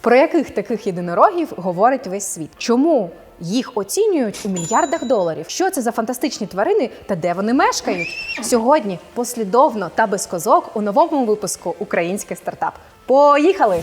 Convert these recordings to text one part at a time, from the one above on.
Про яких таких єдинорогів говорить весь світ? Чому їх оцінюють у мільярдах доларів? Що це за фантастичні тварини та де вони мешкають? Сьогодні послідовно та без козок у новому випуску Український стартап. Поїхали!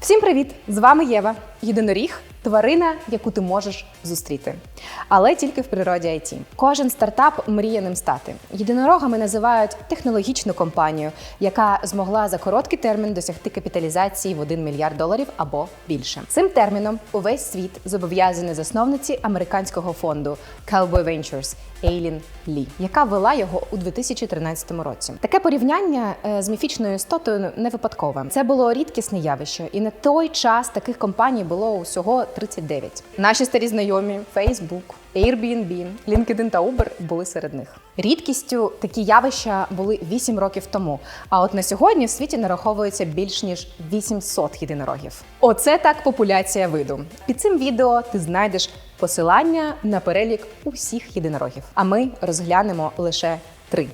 Всім привіт! З вами Єва. Єдиноріг тварина, яку ти можеш зустріти. Але тільки в природі IT. Кожен стартап мріє ним стати. Єдинорогами називають технологічну компанію, яка змогла за короткий термін досягти капіталізації в 1 мільярд доларів або більше. Цим терміном увесь світ зобов'язаний засновниці американського фонду Cowboy Ventures Ейлін Лі, яка вела його у 2013 році. Таке порівняння е, з міфічною істотою не випадкове. Це було рідкісне явище, і на той час таких компаній було усього 39. Наші старі знайомі Facebook, Airbnb, LinkedIn та Uber були серед них. Рідкістю такі явища були 8 років тому. А от на сьогодні в світі нараховується більш ніж 800 єдинорогів. Оце так популяція виду. Під цим відео ти знайдеш посилання на перелік усіх єдинорогів. А ми розглянемо лише три.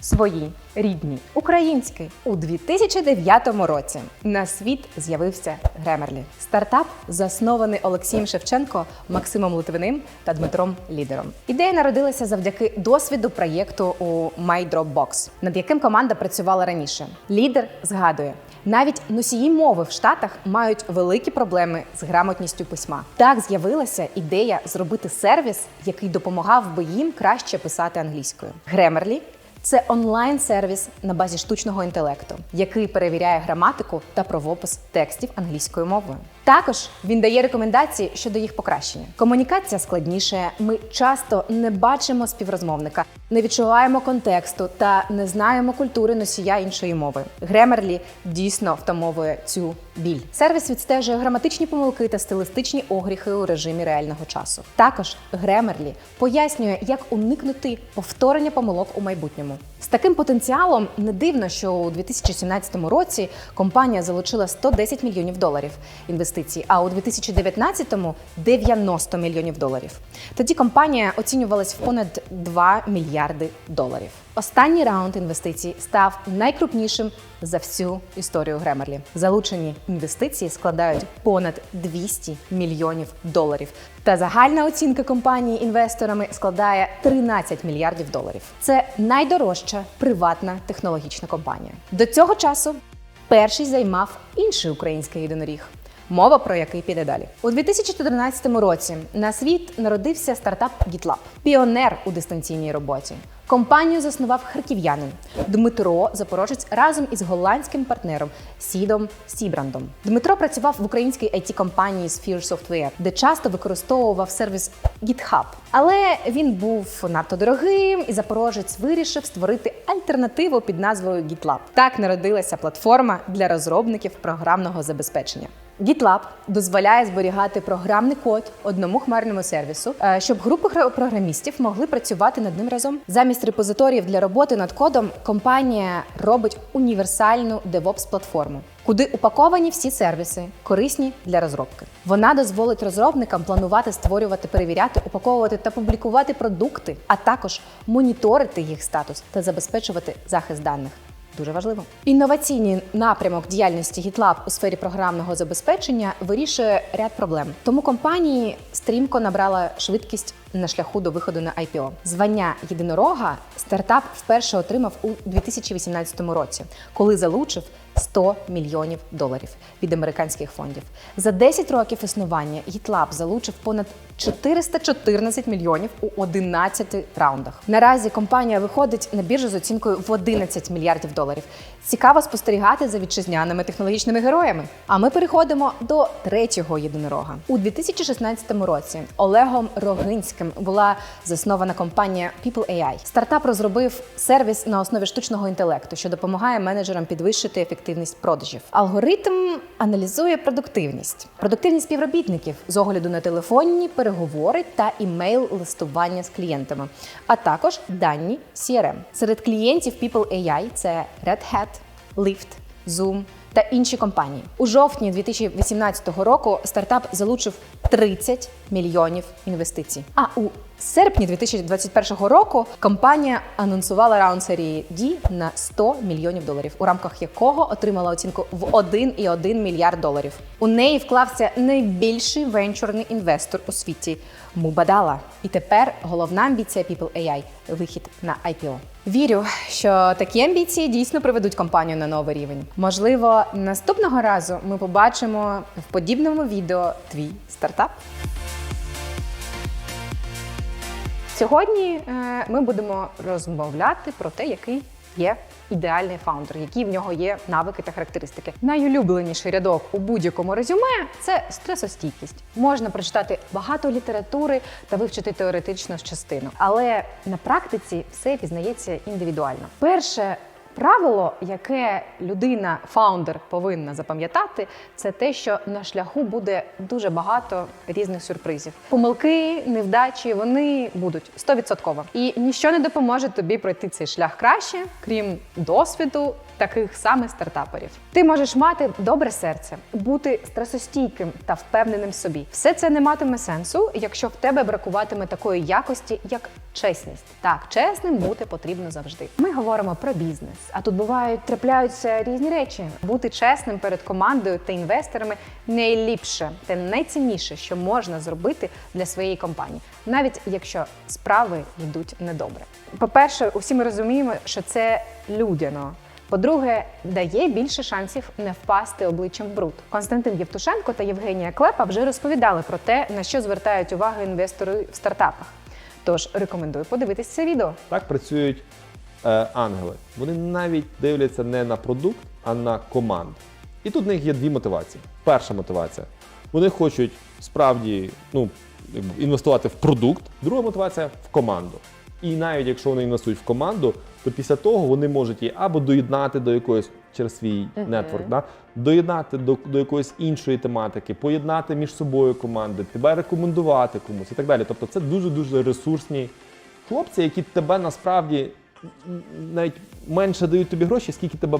Свої рідні українські у 2009 році на світ з'явився Гремерлі. Стартап заснований Олексієм Шевченко, Максимом Литвиним та Дмитром Лідером. Ідея народилася завдяки досвіду проєкту у MyDropbox, над яким команда працювала раніше. Лідер згадує. Навіть носії мови в Штатах мають великі проблеми з грамотністю письма. Так з'явилася ідея зробити сервіс, який допомагав би їм краще писати англійською. Grammarly це онлайн-сервіс на базі штучного інтелекту, який перевіряє граматику та правопис текстів англійською мовою. Також він дає рекомендації щодо їх покращення. Комунікація складніше. Ми часто не бачимо співрозмовника, не відчуваємо контексту та не знаємо культури носія іншої мови. Grammarly дійсно втамовує цю біль. Сервіс відстежує граматичні помилки та стилістичні огріхи у режимі реального часу. Також Grammarly пояснює, як уникнути повторення помилок у майбутньому. З таким потенціалом не дивно, що у 2017 році компанія залучила 110 мільйонів доларів інвестицій, а у 2019-му – 90 мільйонів доларів. Тоді компанія оцінювалась в понад 2 мільярди доларів. Останній раунд інвестицій став найкрупнішим за всю історію Grammarly. Залучені інвестиції складають понад 200 мільйонів доларів. Та загальна оцінка компанії інвесторами складає 13 мільярдів доларів. Це найдорожча приватна технологічна компанія. До цього часу перший займав інший український єдиноріг. Мова про який піде далі у 2014 році. На світ народився стартап GitLab – піонер у дистанційній роботі. Компанію заснував харків'янин Дмитро Запорожець разом із голландським партнером Сідом Сібрандом. Дмитро працював в українській it компанії Sphere Software, де часто використовував сервіс GitHub. Але він був надто дорогим, і запорожець вирішив створити альтернативу під назвою GitLab. Так народилася платформа для розробників програмного забезпечення. GitLab дозволяє зберігати програмний код одному хмарному сервісу, е, щоб групи гра- програмістів могли працювати над ним разом. Замість репозиторіїв для роботи над кодом компанія робить універсальну DevOps платформу, куди упаковані всі сервіси, корисні для розробки. Вона дозволить розробникам планувати, створювати, перевіряти, упаковувати та публікувати продукти, а також моніторити їх статус та забезпечувати захист даних. Дуже важливо. Інноваційний напрямок діяльності GitLab у сфері програмного забезпечення вирішує ряд проблем. Тому компанії стрімко набрала швидкість на шляху до виходу на IPO. Звання єдинорога стартап вперше отримав у 2018 році, коли залучив 100 мільйонів доларів від американських фондів. За 10 років існування GitLab залучив понад 414 мільйонів у 11 раундах. Наразі компанія виходить на біржу з оцінкою в 11 мільярдів доларів. Цікаво спостерігати за вітчизняними технологічними героями. А ми переходимо до третього єдинорога. У 2016 році Олегом Рогинським була заснована компанія People.ai. Стартап розробив сервіс на основі штучного інтелекту, що допомагає менеджерам підвищити ефективність продажів. Алгоритм аналізує продуктивність, продуктивність співробітників з огляду на телефонні переговори та імейл-листування з клієнтами, а також дані CRM. Серед клієнтів People.ai – це Red Hat, Lyft, Zoom, та інші компанії. У жовтні 2018 року стартап залучив 30 мільйонів інвестицій. А у серпні 2021 року компанія анонсувала раунд серії D на 100 мільйонів доларів, у рамках якого отримала оцінку в 1,1 мільярд доларів. У неї вклався найбільший венчурний інвестор у світі Мубадала. І тепер головна амбіція People AI – вихід на IPO. Вірю, що такі амбіції дійсно приведуть компанію на новий рівень. Можливо, наступного разу ми побачимо в подібному відео твій стартап. Сьогодні е, ми будемо розмовляти про те, який є ідеальний фаундер, які в нього є навики та характеристики. Найулюбленіший рядок у будь-якому резюме це стресостійкість. Можна прочитати багато літератури та вивчити теоретичну частину, але на практиці все пізнається індивідуально. Перше Правило, яке людина, фаундер повинна запам'ятати, це те, що на шляху буде дуже багато різних сюрпризів. Помилки, невдачі вони будуть 100%. І ніщо не допоможе тобі пройти цей шлях краще, крім досвіду таких самих стартаперів. Ти можеш мати добре серце, бути стресостійким та впевненим собі. Все це не матиме сенсу, якщо в тебе бракуватиме такої якості, як чесність. Так, чесним бути потрібно завжди. Ми говоримо про бізнес, а тут бувають трапляються різні речі. Бути чесним перед командою та інвесторами найліпше та найцінніше, що можна зробити для своєї компанії, навіть якщо справи йдуть недобре. По-перше, усі ми розуміємо, що це людяно. По-друге, дає більше шансів не впасти обличчям в бруд. Константин Євтушенко та Євгенія Клепа вже розповідали про те, на що звертають увагу інвестори в стартапах. Тож рекомендую подивитись це відео. Так працюють е, ангели. Вони навіть дивляться не на продукт, а на команду. І тут в них є дві мотивації. Перша мотивація. Вони хочуть справді ну, інвестувати в продукт. Друга мотивація в команду. І навіть якщо вони інвестують в команду, то після того вони можуть її або доєднати до якоїсь через свій нетворк, да? доєднати до, до якоїсь іншої тематики, поєднати між собою команди, тебе рекомендувати комусь і так далі. Тобто це дуже-дуже ресурсні хлопці, які тебе насправді навіть менше дають тобі гроші, скільки тебе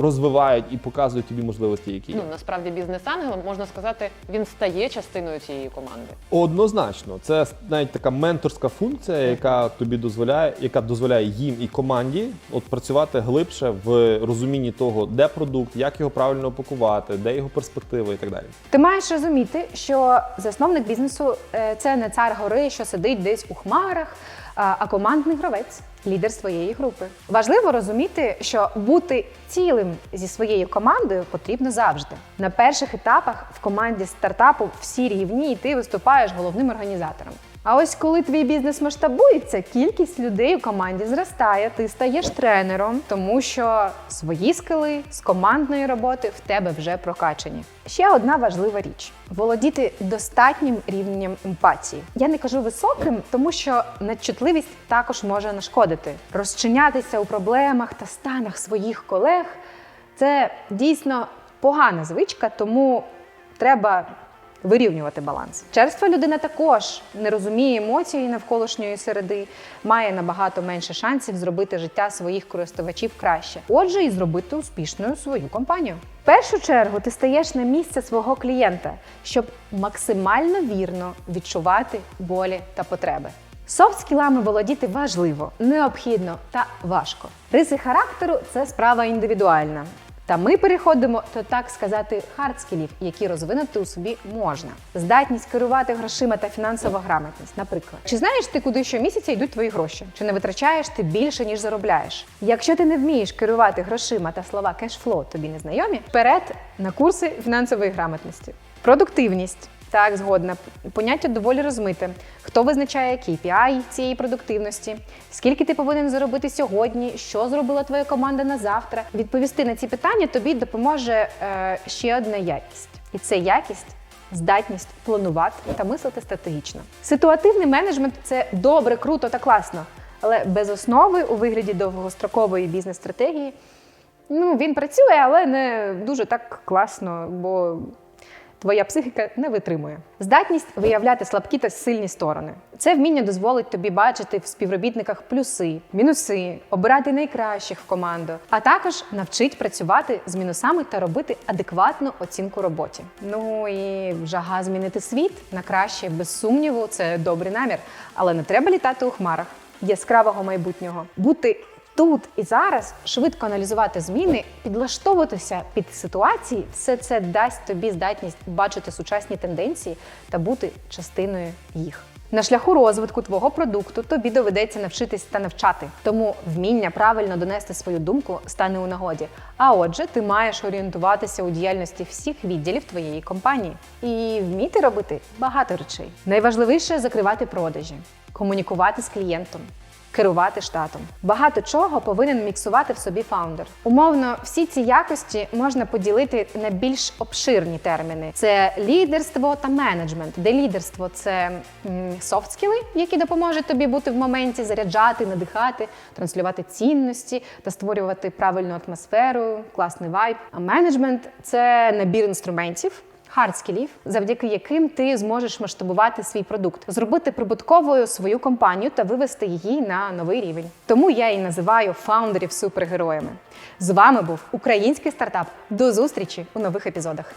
розвивають і показують тобі можливості, які є. Ну насправді бізнес-ангелом можна сказати, він стає частиною цієї команди. Однозначно, це навіть така менторська функція, яка тобі дозволяє, яка дозволяє їм і команді от працювати глибше в розумінні того, де продукт, як його правильно опакувати, де його перспективи і так далі. Ти маєш розуміти, що засновник бізнесу е, це не цар гори, що сидить десь у хмарах, а а командний гравець, лідер своєї групи. Важливо розуміти, що бути цілим зі своєю командою потрібно завжди. На перших етапах в команді стартапу всі рівні, і ти виступаєш головним організатором. А ось коли твій бізнес масштабується, кількість людей у команді зростає, ти стаєш тренером, тому що свої скили з командної роботи в тебе вже прокачані. Ще одна важлива річ: володіти достатнім рівнем емпатії. Я не кажу високим, тому що надчутливість також може нашкодити. Розчинятися у проблемах та станах своїх колег це дійсно погана звичка, тому треба вирівнювати баланс. Черства людина також не розуміє емоцій навколишньої середи, має набагато менше шансів зробити життя своїх користувачів краще. Отже, і зробити успішною свою компанію. В першу чергу ти стаєш на місце свого клієнта, щоб максимально вірно відчувати болі та потреби. Софт-скілами володіти важливо, необхідно та важко. Риси характеру це справа індивідуальна. Та ми переходимо до так сказати хардскілів, які розвинути у собі можна. Здатність керувати грошима та фінансова грамотність, наприклад. Чи знаєш ти, куди щомісяця йдуть твої гроші? Чи не витрачаєш ти більше, ніж заробляєш? Якщо ти не вмієш керувати грошима та слова кешфло тобі не знайомі, вперед на курси фінансової грамотності. Продуктивність. Так, згодна. Поняття доволі розмите. Хто визначає KPI цієї продуктивності? Скільки ти повинен заробити сьогодні? Що зробила твоя команда на завтра? Відповісти на ці питання тобі допоможе е, ще одна якість, і це якість. Здатність планувати та мислити стратегічно. Ситуативний менеджмент це добре, круто та класно, але без основи у вигляді довгострокової бізнес-стратегії ну, він працює, але не дуже так класно, бо Твоя психіка не витримує. Здатність виявляти слабкі та сильні сторони. Це вміння дозволить тобі бачити в співробітниках плюси, мінуси, обирати найкращих в команду, а також навчить працювати з мінусами та робити адекватну оцінку роботі. Ну і жага змінити світ на краще, без сумніву, це добрий намір, але не треба літати у хмарах яскравого майбутнього. Бути тут і зараз швидко аналізувати зміни, підлаштовуватися під ситуації, все це дасть тобі здатність бачити сучасні тенденції та бути частиною їх. На шляху розвитку твого продукту тобі доведеться навчитись та навчати. Тому вміння правильно донести свою думку стане у нагоді. А отже, ти маєш орієнтуватися у діяльності всіх відділів твоєї компанії і вміти робити багато речей. Найважливіше закривати продажі, комунікувати з клієнтом, керувати штатом. Багато чого повинен міксувати в собі фаундер. Умовно, всі ці якості можна поділити на більш обширні терміни: це лідерство та менеджмент, де лідерство це софт скіли, які допоможуть тобі бути в моменті, заряджати, надихати, транслювати цінності та створювати правильну атмосферу, класний вайб. А менеджмент це набір інструментів хардскілів, завдяки яким ти зможеш масштабувати свій продукт, зробити прибутковою свою компанію та вивести її на новий рівень. Тому я і називаю фаундерів супергероями. З вами був український стартап. До зустрічі у нових епізодах.